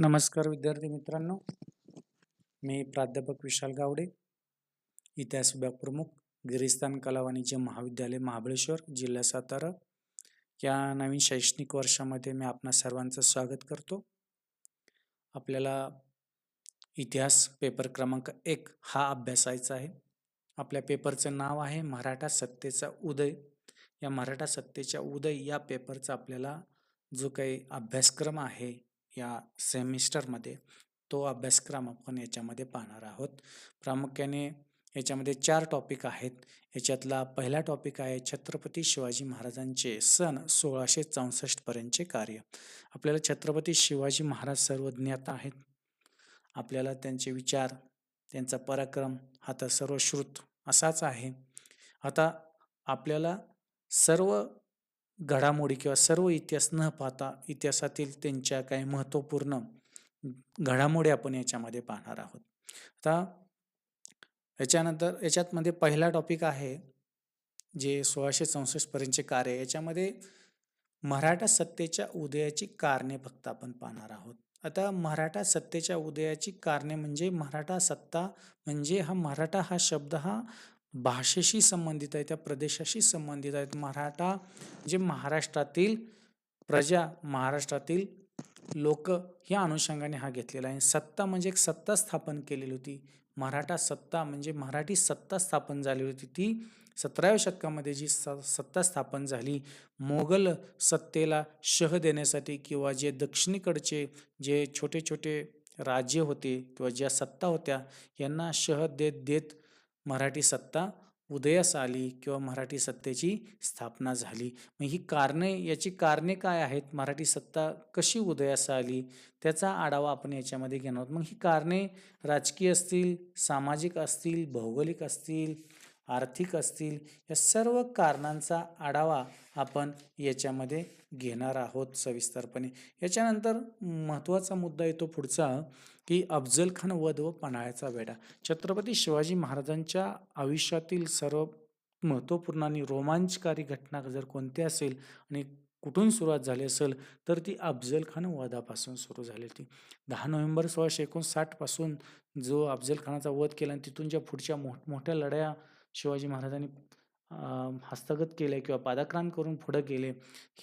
नमस्कार विद्यार्थी मित्रांनो. मी प्राध्यापक विशाल गावडे इतिहास विभाग प्रमुख गिरिस्तान कला वाणिज्य महाविद्यालय महाबळेश्वर जिल्हा सातारा. या नवीन शैक्षणिक वर्षामध्ये मी आपणा सर्वांचं स्वागत करतो. आपल्याला इतिहास पेपर क्रमांक एक हा अभ्यासायचा आहे. आपल्या पेपरचं नाव आहे मराठा सत्तेचा उदय. या मराठा सत्तेच्या उदय या पेपरचा आपल्याला जो काही अभ्यासक्रम आहे या सेमिस्टरमध्ये तो अभ्यासक्रम आपण याच्यामध्ये पाहणार आहोत. प्रामुख्याने याच्यामध्ये चार टॉपिक आहेत. याच्यातला पहिला टॉपिक आहे छत्रपती शिवाजी महाराजांचे सन सोळाशे चौसष्टपर्यंतचे कार्य. आपल्याला छत्रपती शिवाजी महाराज सर्व ज्ञात आहेत. आपल्याला त्यांचे विचार त्यांचा पराक्रम हा तर सर्वश्रुत असाच आहे. आता आपल्याला सर्व घडामोडी किंवा सर्व इतिहास न पाहता इतिहासातील त्यांच्या काही महत्त्वपूर्ण घडामोडी आपण याच्यामध्ये पाहणार आहोत. आता याच्यानंतर याच्यातमध्ये पहिला टॉपिक आहे जे सोळाशे चौसष्टपर्यंतचे कार्य याच्यामध्ये मराठा सत्तेच्या उदयाची कारणे फक्त आपण पाहणार आहोत. आता मराठा सत्तेच्या उदयाची कारणे म्हणजे मराठा सत्ता म्हणजे हा मराठा हा शब्द हा भाषेशी संबंधित आहे त्या प्रदेशाशी संबंधित आहेत. मराठा जे महाराष्ट्रातील प्रजा महाराष्ट्रातील लोक या अनुषंगाने हा घेतलेला आहे. सत्ता म्हणजे एक सत्ता स्थापन केलेली होती. मराठा सत्ता म्हणजे मराठी सत्ता स्थापन झाली होती. ती सतराव्या शतकामध्ये जी स सत्ता स्थापन झाली मोगल सत्तेला शह देण्यासाठी किंवा जे दक्षिणेकडचे जे छोटे छोटे राज्य होते किंवा ज्या सत्ता होत्या यांना शह देत देत मराठी सत्ता उदयास आली किंवा मराठी सत्तेची स्थापना झाली. मग ही कारणे याची कारणे काय आहेत? मराठी सत्ता कशी उदयास आली? त्याचा आढावा आपण याच्यामध्ये घेणार आहोत. मग ही कारणे राजकीय असतील सामाजिक असतील भौगोलिक असतील आर्थिक असतील या सर्व कारणांचा आढावा आपण याच्यामध्ये घेणार आहोत सविस्तरपणे. याच्यानंतर महत्त्वाचा मुद्दा येतो पुढचा की अफजल खान वध व पन्हाळ्याचा वेढा. छत्रपती शिवाजी महाराजांच्या आयुष्यातील सर्व महत्त्वपूर्ण आणि रोमांचकारी घटना जर कोणती असेल आणि कुठून सुरुवात झाली असेल तर ती अफजल खान वधापासून सुरू झाली होती. दहा नोव्हेंबर सोळाशे एकोणसाठपासून जो अफजल खानाचा वध केला आणि तिथून ज्या पुढच्या मोठमोठ्या लढ्या शिवाजी महाराजांनी हस्तगत केले किंवा पादाक्रांत करून पुढं गेले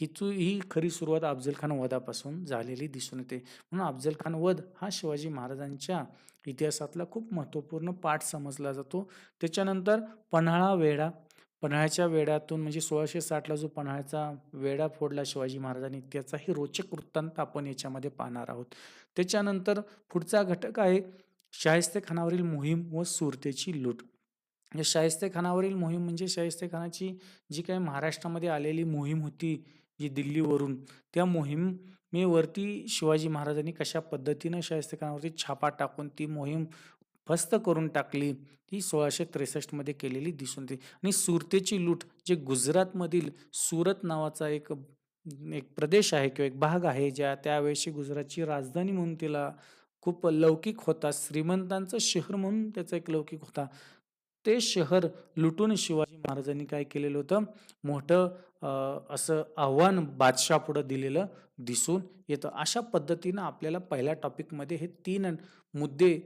हिचू ही खरी सुरुवात अफजल खान वधापासून झालेली दिसून येते. म्हणून अफजल खान वध हा शिवाजी महाराजांच्या इतिहासातला खूप महत्त्वपूर्ण पाठ समजला जातो. त्याच्यानंतर पन्हाळा वेढा पन्हाळ्याच्या वेढ्यातून म्हणजे सोळाशे साठला जो पन्हाळ्याचा वेढा फोडला शिवाजी महाराजांनी त्याचाही रोचक वृत्तांत आपण याच्यामध्ये पाहणार आहोत. त्याच्यानंतर पुढचा घटक आहे शाहिस्ते खानावरील मोहीम व सुरतेची लूट. म्हणजे शाहिस्ते खानावरील मोहीम म्हणजे शाहिस्ते खानाची जी काही महाराष्ट्रामध्ये आलेली मोहीम होती जी दिल्लीवरून त्या मोहिमेवरती शिवाजी महाराजांनी कशा पद्धतीनं शाहिस्ते खानावरती छापा टाकून ती मोहीम फस्त करून टाकली ती सोळाशे त्रेसष्टमध्ये केलेली दिसून येते. आणि सुरतेची लूट जे गुजरातमधील सुरत नावाचा एक एक प्रदेश आहे किंवा एक भाग आहे ज्या त्यावेळेशी गुजरातची राजधानी म्हणून तिला खूप लौकिक होता श्रीमंतांचं शहर म्हणून त्याचा एक लौकिक होता. ते शहर लुटून शिवाजी महाराजांनी काय केलेलं होतं? मोठं असं आव्हान बादशाह पुढं दिलेलं दिसून येतं. अशा पद्धतीनं आपल्याला पहिल्या टॉपिकमध्ये हे तीन मुद्दे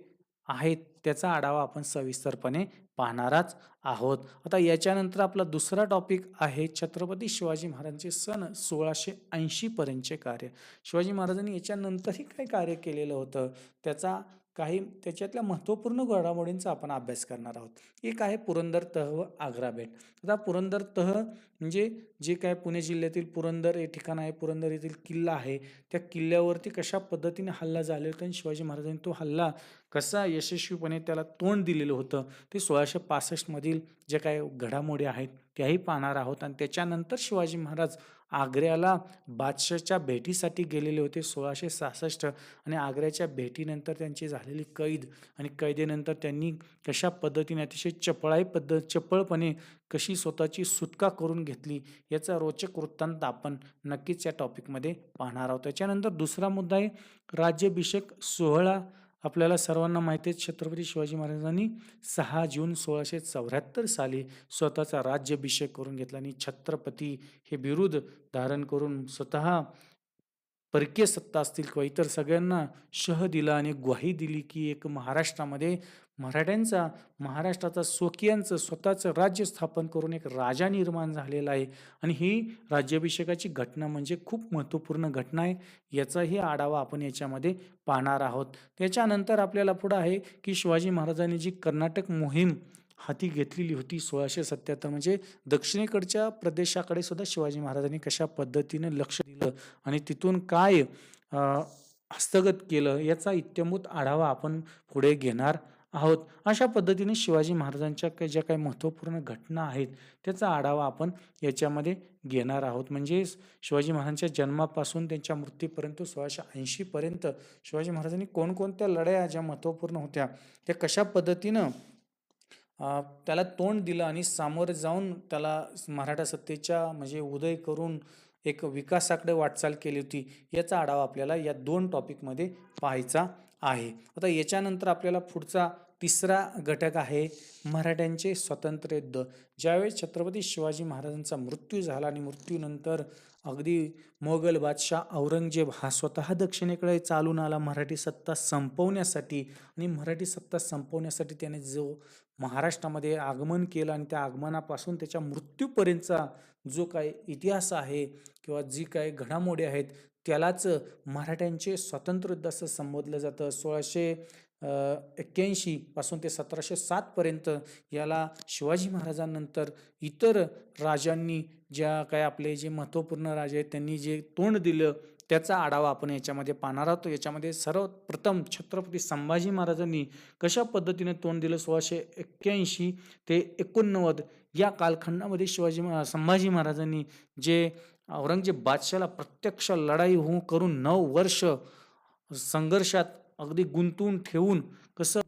आहेत त्याचा आढावा आपण सविस्तरपणे पाहणारच आहोत. आता याच्यानंतर आपला दुसरा टॉपिक आहे छत्रपती शिवाजी महाराजांचे सन सोळाशे ऐंशीपर्यंतचे कार्य. शिवाजी महाराजांनी याच्यानंतरही काय कार्य केलेलं होतं? त्याचा काही त्याच्यातल्या महत्त्वपूर्ण घडामोडींचा आपण अभ्यास करणार आहोत. एक आहे पुरंदर तह व आग्रा बेट. आता पुरंदर तह म्हणजे जे काय पुणे जिल्ह्यातील पुरंदर हे ठिकाण आहे पुरंदर येथील किल्ला आहे. त्या किल्ल्यावरती कशा पद्धतीने हल्ला झाले होता आणि शिवाजी महाराजांनी तो हल्ला कसा यशस्वीपणे त्याला तोंड दिलेलं होतं ते सोळाशे पासष्टमधील जे काय घडामोडी आहेत त्याही पाहणार आहोत. आणि त्याच्यानंतर शिवाजी महाराज आग्र्याला बादशाच्या भेटीसाठी गेलेले होते सोळाशे सहासष्ट आणि आग्र्याच्या भेटीनंतर त्यांची झालेली कैद आणि कैदेनंतर त्यांनी कशा पद्धतीने अतिशय चपळाई पद्धत चपळपणे कशी स्वतःची सुटका करून घेतली याचा रोचक वृत्तांत आपण नक्कीच या टॉपिकमध्ये पाहणार आहोत. त्याच्यानंतर दुसरा मुद्दा आहे राज्याभिषेक सोहळा आपल्याला सर्वांना माहिती आहे छत्रपती शिवाजी महाराजांनी सहा जून सोळाशे चौऱ्याहत्तर साली स्वतःचा राज्याभिषेक करून घेतला आणि छत्रपती हे बिरुद धारण करून स्वतः परकीय सत्ता असतील किंवा इतर सगळ्यांना शह दिला आणि ग्वाही दिली की एक महाराष्ट्रामध्ये मराठ्यांचा महाराष्ट्राचा स्वकीयांचं स्वतःचं राज्य स्थापन करून एक राजा निर्माण झालेला आहे. आणि ही राज्याभिषेकाची घटना म्हणजे खूप महत्त्वपूर्ण घटना आहे. याचाही आढावा आपण याच्यामध्ये पाहणार आहोत. त्याच्यानंतर आपल्याला पुढं आहे की शिवाजी महाराजांनी जी कर्नाटक मोहीम हाती घेतलेली होती सोळाशे सत्याहत्तर म्हणजे दक्षिणेकडच्या प्रदेशाकडे सुद्धा शिवाजी महाराजांनी कशा पद्धतीने लक्ष दिलं आणि तिथून काय हस्तगत केलं याचा इत्यंभूत आढावा आपण पुढे घेणार आहोत. अशा पद्धतीने शिवाजी महाराजांच्या काही ज्या काही महत्त्वपूर्ण घटना आहेत त्याचा आढावा आपण याच्यामध्ये घेणार आहोत. म्हणजे शिवाजी महाराजांच्या जन्मापासून त्यांच्या मृत्यूपर्यंत सोळाशे ऐंशीपर्यंत शिवाजी महाराजांनी कोणकोणत्या लढाया ज्या महत्त्वपूर्ण होत्या त्या कशा पद्धतीनं त्याला तोंड दिलं आणि सामोरे जाऊन त्याला मराठा सत्तेच्या म्हणजे उदय करून एक विकासाकडे वाटचाल केली होती याचा आढावा आपल्याला या दोन टॉपिकमध्ये पाहायचा आहे. आता याच्यानंतर आपल्याला पुढचा तिसरा घटक आहे मराठ्यांचे स्वातंत्र्य युद्ध. ज्यावेळेस छत्रपती शिवाजी महाराजांचा मृत्यू झाला आणि मृत्यूनंतर अगदी मोगल बादशाह औरंगजेब हा स्वतः दक्षिणेकडे चालून आला मराठी सत्ता संपवण्यासाठी आणि मराठी सत्ता संपवण्यासाठी त्याने जो महाराष्ट्रामध्ये आगमन केलं आणि त्या आगमनापासून त्याच्या मृत्यूपर्यंतचा जो काही इतिहास आहे किंवा जी काही घडामोडी आहेत त्यालाच मराठ्यांचे स्वातंत्र्य युद्ध असं संबोधलं जातं. सोळाशे एक्क्याऐंशी पासून ते सतराशे सातपर्यंत याला शिवाजी महाराजांनंतर इतर राजांनी ज्या काय आपले जे महत्त्वपूर्ण राजे आहेत त्यांनी जे तोंड दिलं त्याचा आढावा आपण याच्यामध्ये पाहणार आहोत. याच्यामध्ये सर्वप्रथम छत्रपती संभाजी महाराजांनी कशा पद्धतीने तोंड दिलं? सोळाशे एक्क्याऐंशी ते एकोणनव्वद या कालखंडामध्ये शिवाजी महा संभाजी महाराजांनी जे औरंगजेब बादशाला प्रत्यक्ष लढाई होऊ करून नऊ वर्ष संघर्षात अगदी गुंतवून ठेवून कसं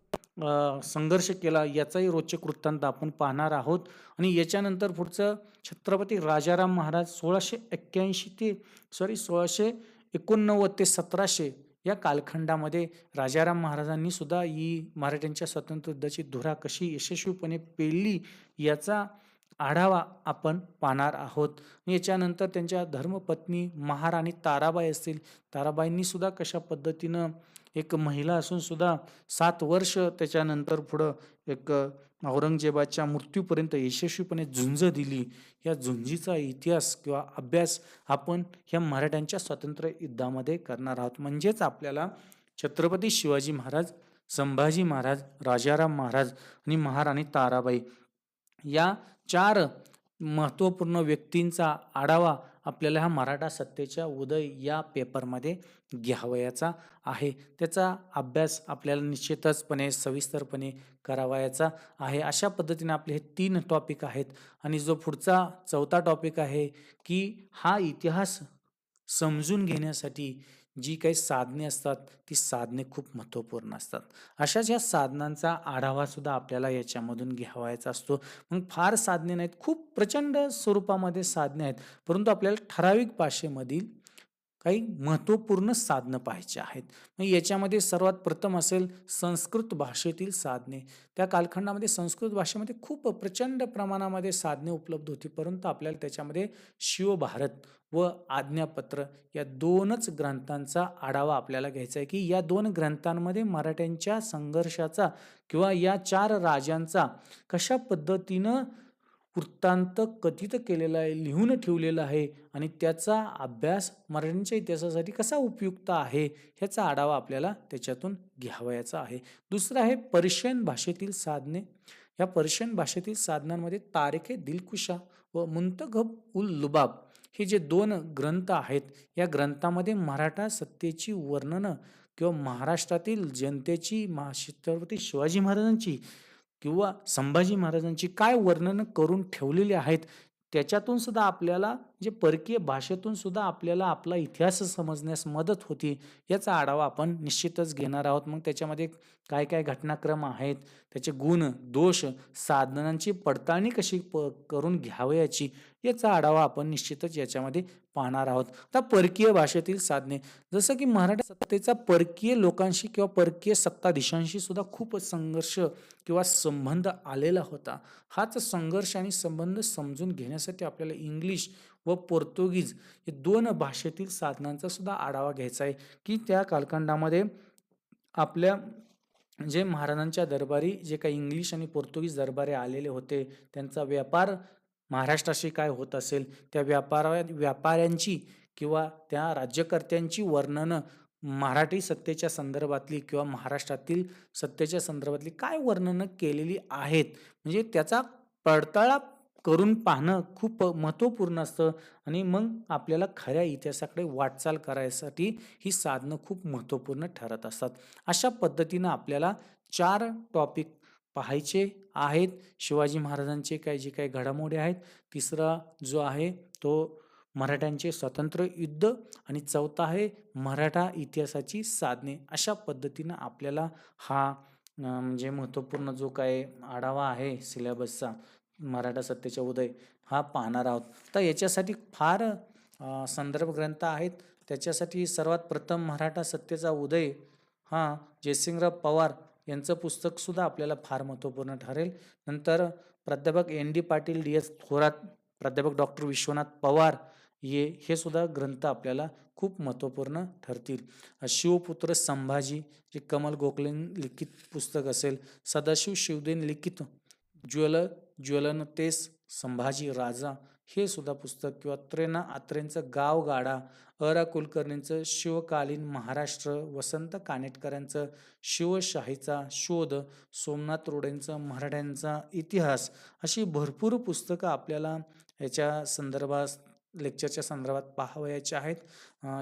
संघर्ष केला याचाही रोचक वृत्तांत आपण पाहणार आहोत. आणि याच्यानंतर पुढचं छत्रपती राजाराम महाराज सोळाशे एक्क्याऐंशी ते सॉरी सोळाशे एकोणनव्वद ते सतराशे या कालखंडामध्ये राजाराम महाराजांनी सुद्धा ही मराठ्यांच्या स्वातंत्र्य युद्धाची धुरा कशी यशस्वीपणे पेलली याचा आढावा आपण पाहणार आहोत. याच्यानंतर त्यांच्या धर्मपत्नी महाराणी ताराबाई असतील. ताराबाईंनी सुद्धा कशा पद्धतीनं एक महिला असून सुद्धा सात वर्ष त्याच्यानंतर पुढं एक औरंगजेबाच्या मृत्यूपर्यंत यशस्वीपणे झुंज दिली. या झुंजीचा इतिहास किंवा अभ्यास आपण ह्या मराठ्यांच्या स्वातंत्र्य युद्धामध्ये करणार आहोत. म्हणजेच आपल्याला छत्रपती शिवाजी महाराज संभाजी महाराज राजाराम महाराज आणि महाराणी ताराबाई या चार महत्त्वपूर्ण व्यक्तींचा आढावा आपल्याला हा मराठा सत्तेच्या उदय या पेपरमध्ये घ्यावयाचा आहे. त्याचा अभ्यास आपल्याला निश्चितचपणे सविस्तरपणे करावयाचा आहे. अशा पद्धतीने आपले हे तीन टॉपिक आहेत आणि जो पुढचा चौथा टॉपिक आहे की हा इतिहास समजून घेण्यासाठी जी काही साधने असतात ती साधने खूप महत्त्वपूर्ण असतात. अशाच ह्या साधनांचा आढावासुद्धा आपल्याला याच्यामधून घ्यावायचा असतो. मग फार साधने नाहीत खूप प्रचंड स्वरूपामध्ये साधने आहेत. परंतु आपल्याला ठराविक भाषेमधील काही महत्त्वपूर्ण साधनं पाहायची आहेत. मग याच्यामध्ये सर्वात प्रथम असेल संस्कृत भाषेतील साधने. त्या कालखंडामध्ये संस्कृत भाषेमध्ये खूप प्रचंड प्रमाणामध्ये साधने उपलब्ध होती. परंतु आपल्याला त्याच्यामध्ये शिवभारत व आज्ञापत्र या दोनच ग्रंथांचा आढावा आपल्याला घ्यायचा आहे की या दोन ग्रंथांमध्ये मराठ्यांच्या संघर्षाचा किंवा या चार राजांचा कशा पद्धतीनं वृत्तांत कथित केलेला आहे लिहून ठेवलेला आहे आणि त्याचा अभ्यास मराठीच्या इतिहासासाठी कसा उपयुक्त आहे ह्याचा आढावा आपल्याला त्याच्यातून घ्यावयाचा आहे. दुसरं आहे पर्शियन भाषेतील साधने. या पर्शियन भाषेतील साधनांमध्ये तारखे दिलकुशा व मुंतघब उल लुबाब हे जे दोन ग्रंथ आहेत या ग्रंथामध्ये मराठा सत्तेची वर्णनं किंवा महाराष्ट्रातील जनतेची मा छत्रपती शिवाजी महाराजांची किंवा संभाजी महाराजांची काय वर्णनं करून ठेवलेली आहेत त्याच्यातून सुद्धा आपल्याला जे परकीय भाषेतून सुद्धा आपल्याला आपला इतिहास समजण्यास मदत होती याचा आढावा आपण निश्चितच घेणार आहोत. मग त्याच्यामध्ये काय काय घटनाक्रम आहेत त्याचे गुण दोष साधनांची पडताळणी कशी प करून घ्यावयाची याचा आढावा आपण निश्चितच याच्यामध्ये पाहणार आहोत. आता परकीय भाषेतील साधने जसं की मराठा सत्तेचा परकीय लोकांशी किंवा परकीय सत्ताधीशांशी सुद्धा खूप संघर्ष किंवा संबंध आलेला होता. हाच संघर्ष आणि संबंध समजून घेण्यासाठी आपल्याला इंग्लिश व पोर्तुगीज हे दोन भाषेतील साधनांचा सुद्धा आढावा घ्यायचा आहे की त्या कालखंडामध्ये आपल्या जे महाराजांच्या दरबारी जे काही इंग्लिश आणि पोर्तुगीज दरबारी आलेले होते त्यांचा व्यापार महाराष्ट्राशी काय होत असेल त्या व्यापारा व्यापाऱ्यांची किंवा त्या राज्यकर्त्यांची वर्णनं मराठी सत्तेच्या संदर्भातली किंवा महाराष्ट्रातील सत्तेच्या संदर्भातली काय वर्णनं केलेली आहेत? म्हणजे त्याचा पडताळा करून पाहणं खूप महत्त्वपूर्ण असतं आणि मग आपल्याला खऱ्या इतिहासाकडे वाटचाल करायसाठी ही साधनं खूप महत्त्वपूर्ण ठरत असतात. अशा पद्धतीनं आपल्याला चार टॉपिक पाहायचे आहेत. शिवाजी महाराजांचे काय जे काही घडामोडी आहेत तिसरा जो आहे तो मराठ्यांचे स्वतंत्र युद्ध आणि चौथा आहे मराठा इतिहासाची साधने. अशा पद्धतीनं आपल्याला हा म्हणजे महत्त्वपूर्ण जो काय आढावा आहे सिलेबसचा मराठा सत्तेचा उदय हा पाहणार आहोत. तर याच्यासाठी फार संदर्भ ग्रंथ आहेत. त्याच्यासाठी सर्वात प्रथम मराठा सत्तेचा उदय हा जयसिंगराव पवार यांचं पुस्तकसुद्धा आपल्याला फार महत्त्वपूर्ण ठरेल. नंतर प्राध्यापक N D Patil D S Thorat प्राध्यापक डॉक्टर विश्वनाथ पवार ये हे सुद्धा ग्रंथ आपल्याला खूप महत्त्वपूर्ण ठरतील. शिवपुत्र संभाजी जे कमल गोखले लिखित पुस्तक असेल सदाशिव शिवदेन लिखित ज्वल ज्वलनतेस संभाजी राजा हे सुद्धा पुस्तक किंवा त्रेना आत्रेंचं गावगाडा अरा कुलकर्णींचं शिवकालीन महाराष्ट्र वसंत कानेटकरांचं शिवशाहीचा शोध सोमनाथ रोडेंचं मराठ्यांचा इतिहास अशी भरपूर पुस्तकं आपल्याला याच्या संदर्भात लेक्चरच्या संदर्भात पाहावयाचे आहेत.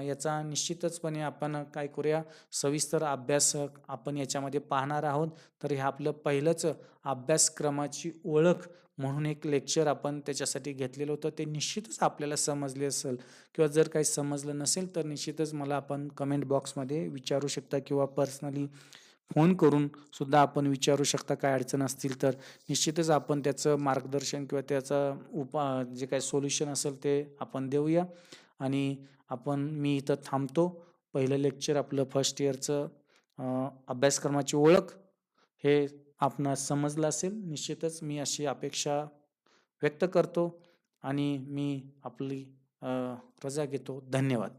याचा निश्चितचपणे आपण काय करूया सविस्तर अभ्यास आपण याच्यामध्ये पाहणार आहोत. तर हे आपलं पहिलंच अभ्यासक्रमाची ओळख म्हणून एक लेक्चर आपण त्याच्यासाठी घेतलेलं होतं. ते निश्चितच आपल्याला समजले असेल किंवा जर काही समजलं नसेल तर निश्चितच मला आपण कमेंट बॉक्समध्ये विचारू शकता किंवा पर्सनली फोन करून सुद्धा आपण विचारू शकता काय अडचण असतील तर. निश्चितच आपण त्याचं मार्गदर्शन किंवा त्याचं उपा जे काही सोल्युशन असेल ते आपण देऊया. आणि आपण मी इथं थांबतो. पहिलं लेक्चर आपलं फर्स्ट इयरचं अभ्यासक्रमाची ओळख हे आपणास समजलं असेल. निश्चितच मी अशी अपेक्षा व्यक्त करतो आणि मी आपली रजा घेतो. धन्यवाद.